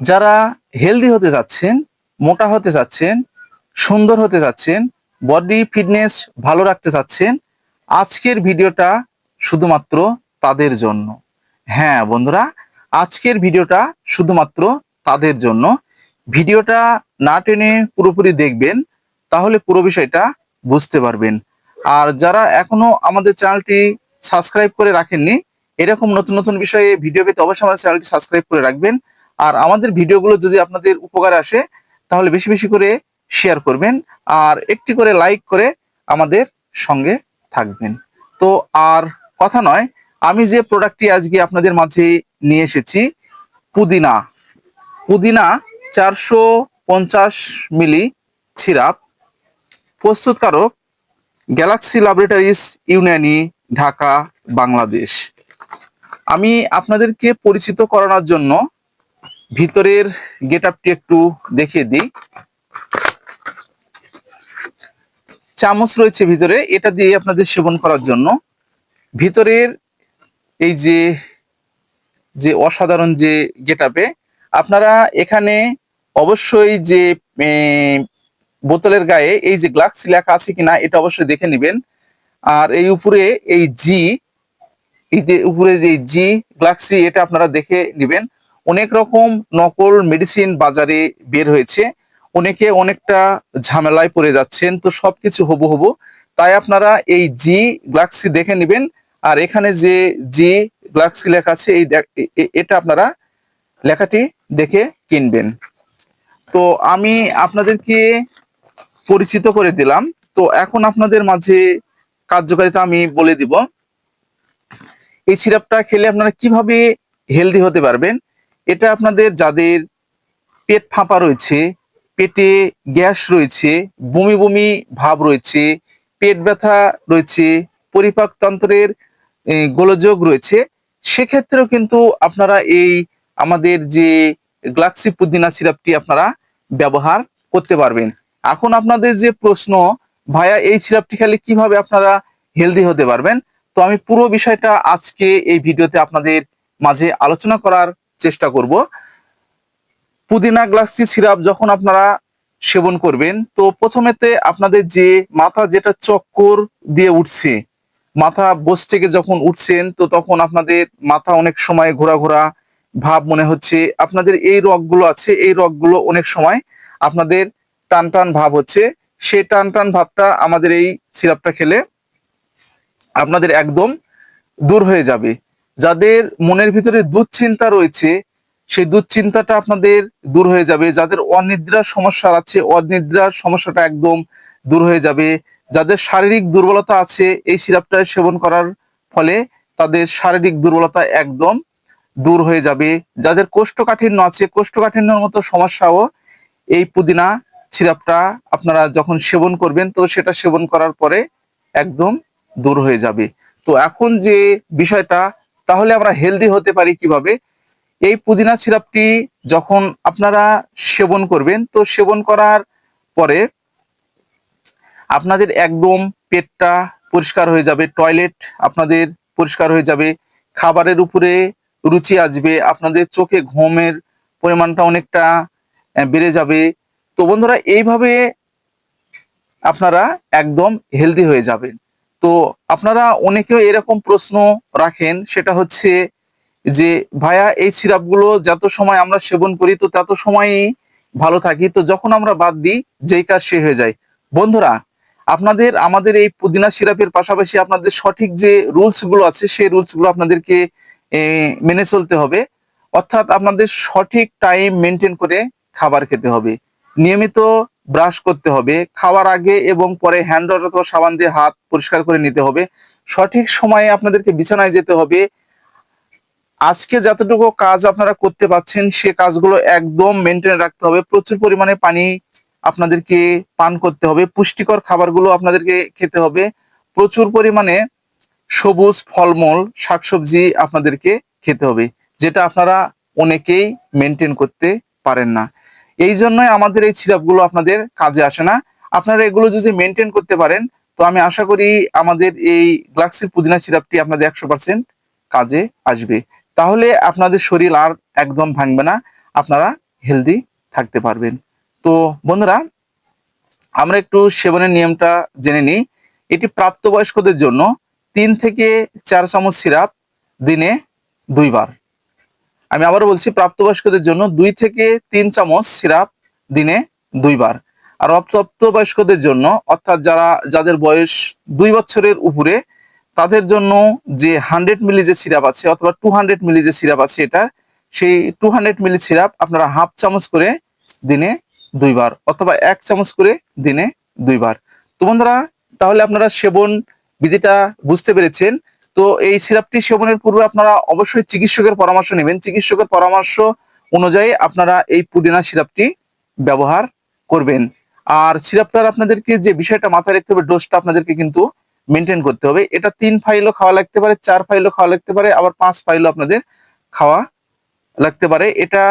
যারা হেলদি হতে যাচ্ছেন মোটা হতে যাচ্ছেন সুন্দর হতে যাচ্ছেন বডি ফিটনেস ভালো রাখতে চাচ্ছেন, আজকের ভিডিওটা শুধুমাত্র তাদের জন্য। হ্যাঁ বন্ধুরা, আজকের ভিডিওটা শুধুমাত্র তাদের জন্য। ভিডিওটা না টেনে পুরোপুরি দেখবেন, তাহলে পুরো বিষয়টা বুঝতে পারবেন। আর যারা এখনও আমাদের চ্যানেলটি সাবস্ক্রাইব করে রাখেননি, এরকম নতুন নতুন বিষয়ে ভিডিও পেতে অবশ্যই আমাদের চ্যানেলটি সাবস্ক্রাইব করে রাখবেন। আর আমাদের ভিডিওগুলো যদি আপনাদের উপকারে আসে, তাহলে বেশি বেশি করে শেয়ার করবেন আর একটি করে লাইক করে আমাদের সঙ্গে থাকবেন। তো আর কথা নয়, আমি যে প্রোডাক্টটি আজকে আপনাদের মাঝে নিয়ে এসেছি, পুদিনা। পুদিনা চারশো পঞ্চাশ মিলি সিরাপ, প্রস্তুতকারক গ্যালাক্সি ল্যাবরেটরিজ ইউনানি ঢাকা, বাংলাদেশ। আমি আপনাদেরকে পরিচিত করানোর জন্য ভিতরের গেট আপটি একটু দেখিয়ে দিই। চামচ রয়েছে ভিতরে, এটা দিয়ে আপনাদের সেবন করার জন্য। ভিতরের এই যে যে অসাধারণ যে গেট আপনারা এখানে অবশ্যই যে বোতলের গায়ে এই যে গ্লাক্স লেখা আছে কিনা এটা অবশ্যই দেখে নেবেন। আর এই উপরে এই জি এই যে উপরে যে জি গ্লাক্সি, এটা আপনারা দেখে নেবেন। অনেক রকম নকল মেডিসিন বাজারে বের হয়েছে। অনেকে অনেকটা ঝামেলায় পড়ে যাচ্ছেন, তো সবকিছু হবু হবু তাই আপনারা এই জি গ্লাক্সি দেখে নেবেন। আর এখানে যে জি গ্লাক্সি লেখা আছে, এই এটা আপনারা লেখাটি দেখে কিনবেন। তো আমি আপনাদেরকে পরিচিত করে দিলাম। তো এখন আপনাদের মাঝে কার্যকারিতা আমি বলে দিব। এই সিরাপটা খেলে আপনারা কীভাবে হেলদি হতে পারবেন? এটা আপনাদের যাদের পেট ফাঁপা রয়েছে, পেটে গ্যাস রয়েছে, বমি বমি ভাব রয়েছে, পেট ব্যথা রয়েছে পরিপাকতন্ত্রের গোলযোগ রয়েছে, সেক্ষেত্রেও কিন্তু আপনারা এই আমাদের যে গ্লাক্সি পুদিনা সিরাপটি আপনারা ব্যবহার করতে পারবেন। এখন আপনাদের যে প্রশ্ন, ভাইয়া, এই সিরাপটি খেলে কীভাবে আপনারা হেলদি হতে পারবেন? তো আমি পুরো বিষয়টা আজকে এই ভিডিওতে আপনাদের মাঝে আলোচনা করার চেষ্টা করব। পুদিনা গ্লাসি সিরাপ যখন আপনারা সেবন করবেন, তো প্রথমেতে আপনাদের যে মাথা যেটা চক্কর দিয়ে উঠছে, মাথা বস থেকে যখন উঠছেন, তো তখন আপনাদের মাথা অনেক সময় ঘোরা ঘোরা ভাব মনে হচ্ছে। আপনাদের এই রগগুলো আছে, এই রগগুলো অনেক সময় আপনাদের টান টান ভাব হচ্ছে। সেই টান টান ভাবটা আমাদের এই সিরাপটা খেলে আপনাদের একদম দূর হয়ে যাবে। যাদের মনের ভিতরে দুশ্চিন্তা রয়েছে, সেই দুশ্চিন্তাটা আপনাদের দূর হয়ে যাবে। যাদের অনিদ্রার সমস্যা আছে, অনিদ্রার সমস্যাটা একদম দূর হয়ে যাবে। যাদের শারীরিক দুর্বলতা আছে, এই সিরাপটা সেবন করার ফলে তাদের শারীরিক দুর্বলতা একদম দূর হয়ে যাবে। যাদের কোষ্ঠকাঠিন্য আছে, কোষ্ঠকাঠিন্যর মতো সমস্যাও এই পুদিনা সিরাপটা আপনারা যখন সেবন করবেন, তো সেটা সেবন করার পরে একদম দূর হয়ে যাবে। তো এখন যে বিষয়টা তাহলে আমরা হেলদি হতে পারি কীভাবে? এই পুদিনা সিরাপটি যখন আপনারা সেবন করবেন, তো সেবন করার পরে আপনাদের একদম পেটটা পরিষ্কার হয়ে যাবে টয়লেট আপনাদের পরিষ্কার হয়ে যাবে, খাবারের উপরে রুচি আসবে, আপনাদের চোখে ঘুমের পরিমাণটা অনেকটা বেড়ে যাবে। তো বন্ধুরা, এইভাবে আপনারা একদম হেলদি হয়ে যাবেন। তো আপনারা অনেকেও এরকম প্রশ্ন রাখেন, সেটা হচ্ছে যে, ভাইয়া, এই সিরাপগুলো যত সময় আমরা সেবন করি, তো তত সময়ই ভালো থাকি। তো যখন আমরা বাদ দিই, যেই কাজ সে হয়ে যায়। বন্ধুরা, আপনাদের, আমাদের এই পুদিনা সিরাপের পাশাপাশি আপনাদের সঠিক যে রুলসগুলো আছে, সেই রুলসগুলো আপনাদেরকে মেনে চলতে হবে। অর্থাৎ আপনাদের সঠিক টাইম মেনটেন করে খাবার খেতে হবে। নিয়মিত ব্রাশ করতে হবে। খাওয়ার আগে এবং পরে হ্যান্ড ওয়াশ অথবা সাবান দিয়ে হাত পরিষ্কার করে নিতে হবে। সঠিক সময়ে আপনাদেরকে বিছানায় যেতে হবে। আজকে যতটুকু কাজ আপনারা করতে পাচ্ছেন সে কাজগুলো একদম মেনটেন রাখতে হবে। প্রচুর পরিমাণে পানি আপনাদেরকে পান করতে হবে। পুষ্টিকর খাবারগুলো আপনাদেরকে খেতে হবে। প্রচুর পরিমাণে সবুজ ফলমূল, শাকসবজি আপনাদেরকে খেতে হবে, যেটা আপনারা অনেকেই মেনটেন করতে পারেন না। এই জন্যই আমাদের এই সিরাপগুলো আপনাদের কাজে আসে না। আপনারা এগুলো যদি মেনটেন করতে পারেন, তো আমি আশা করি আমাদের এই গ্লাক্সির পুদিনা সিরাপটি আপনাদের একশো পার্সেন্ট কাজে আসবে। তাহলে আপনাদের শরীর আর একদম ভাঙবে না, আপনারা হেলদি থাকতে পারবেন। তো বন্ধুরা, আমরা একটু সেবনের নিয়মটা জেনে নিই। এটি প্রাপ্তবয়স্কদের জন্য তিন থেকে চার চামচ সিরাপ দিনে দুইবার। আমি আবারও বলছি, প্রাপ্তবয়স্কদের জন্য দুই থেকে তিন চামচ সিরাপ দিনে দুইবার। আর অপ্রাপ্তবয়স্কদের জন্য, অর্থাৎ যারা, যাদের বয়স দুই বছরের উপরে, তাদের জন্য যে হান্ড্রেড মিলি যে সিরাপ আছে, অথবা টু হান্ড্রেড মিলি যে সিরাপ আছে এটা, সেই টু হান্ড্রেড মিলি সিরাপ আপনারা হাফ চামচ করে দিনে দুইবার, অথবা এক চামচ করে দিনে দুইবার। তো বন্ধুরা, তাহলে আপনারা সেবন বিধিটা বুঝতে পেরেছেন। তো এই সিরাপটি সেবনের পূর্বে আপনারা অবশ্যই চিকিৎসকের পরামর্শ নেবেন। চিকিৎসকের পরামর্শ অনুযায়ী আপনারা এই পুদিনা সিরাপটি ব্যবহার করবেন। আর সিরাপটার আপনাদেরকে যে বিষয়টা মাথায় রাখতে হবে, ডোজটা আপনাদেরকে কিন্তু মেনটেন করতে হবে। এটা তিন ফাইলও খাওয়া লাগতে পারে, চার ফাইলও খাওয়া লাগতে পারে, আবার পাঁচ ফাইলও আপনাদের খাওয়া লাগতে পারে। এটা